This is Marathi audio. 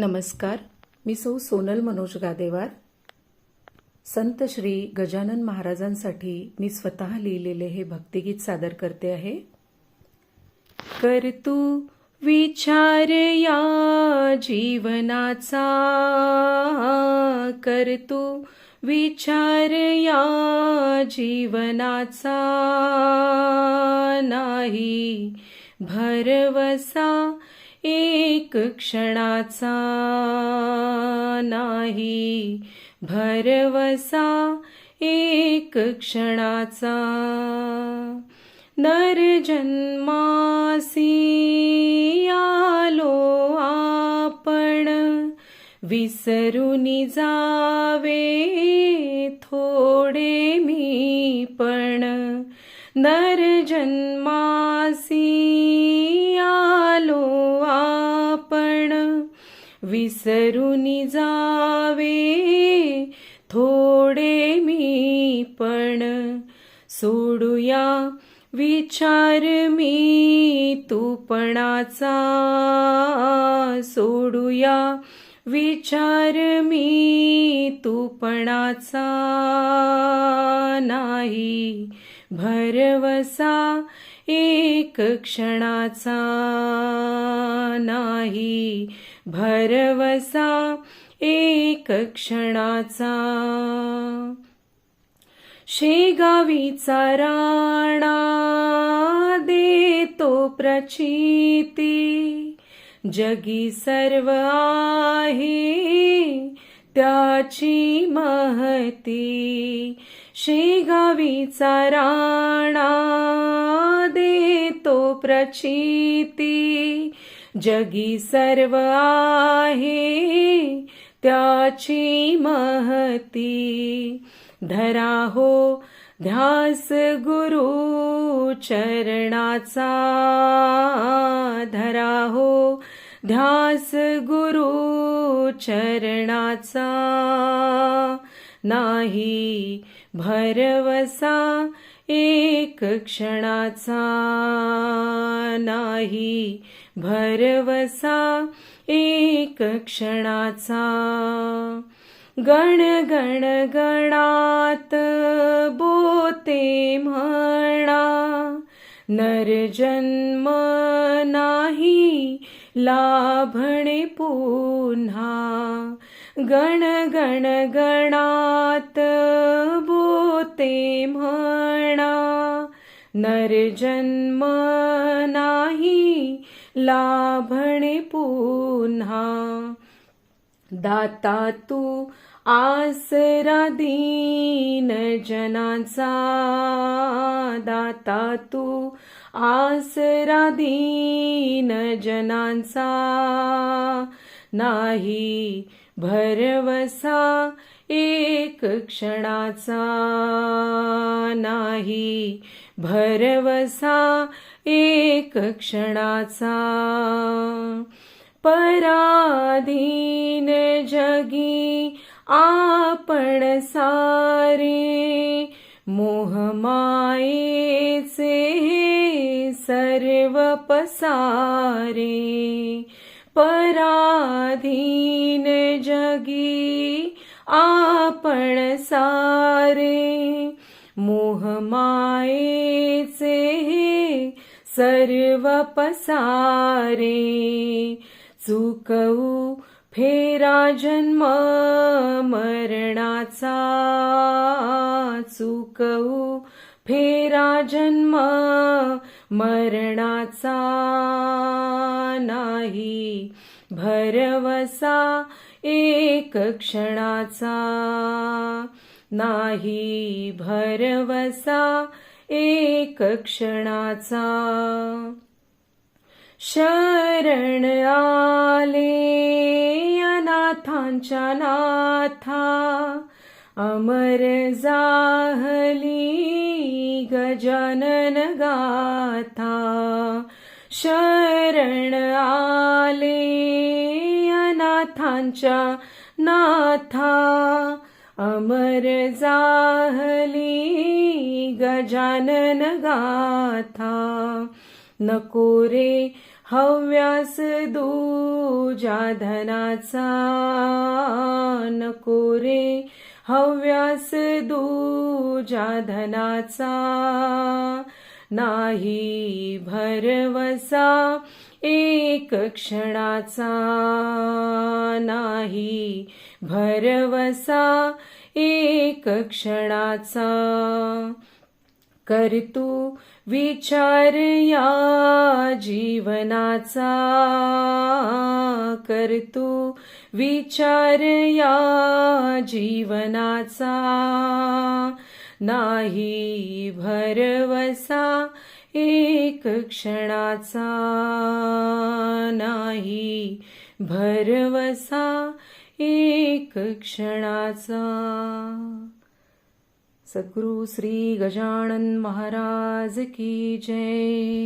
नमस्कार. मी सौ सोनल मनोज गादेवार. संत श्री गजानन महाराजांसाठी मी स्वतः लिहिलेले हे भक्तिगीत सादर करते आहे. कर तू विचार या जीवनाचा कर तू विचार या जीवनाचा नाही. भरवसा एक क्षणाचा नाही. भरवसा एक क्षणाचा. नरजन्मासी आलो आपण. विसरून जावे थोडे मी पण. नरजन्मासी विसरून जावे थोडे मी पण. सोडूया विचार मी तूपणाचा सोडूया विचार मी तूपणाचा नाही भरवसा एक क्षणाचा नाही. भरवसा एक क्षणाचा. शेगावीचा राणा देतो प्रचिती. जगी सर्व आहे त्याची महती. शेगावीचा राणा देतो प्रचिती जगी सर्व आहे त्याची महती धरा हो ध्यास गुरु चरणाचा धरा हो ध्यास गुरु चरणाचा नाही भरवसा एक क्षणाचा नाही. भरवसा एक क्षणाचा. गण गण गणात बोते म्हणा. नरजन्म नाही लाभणे पुन्हा. गण गण गणात ते म्हणा नरजन्म नाही लाभणे पुन्हा. दाता तू आसरा दीन जनाचा. दाता तू आसरा दीन जनांचा. नाही भरवसा एक क्षणाचा नाही भरवसा एक क्षणाचा. पराधीन जगी आपण सारे मोहमायेचे सर्व पसारे. पराधीन जगी आपण सारे मोहमायेचे सर्व पसारे. चुकवू फेरा जन्म मरणाचा. चुकवू फेरा जन्म मरणाचा. नाही भरवसा एक क्षणाचा नाही भरवसा एक क्षणाचा. शरण आले अनाथांच्या नाथा अमर जाहली गजानन गाथा. शरण आले अनाथांच्या नाथा अमर जाहली गजानन गाथा. नको रे हव्यास दूजा धनाचा नको रे हव्यास दूजा धनाचा. नाही भरवसा एक क्षणाचा नाही भरवसा एक क्षणाचा. करतू विचार या जीवनाचा. करतू विचार या जीवनाचा. नाही भरवसा एक क्षणाचा नाही. भरवसा एक क्षणाचा. सद्गुरु श्री गजानन महाराज की जय.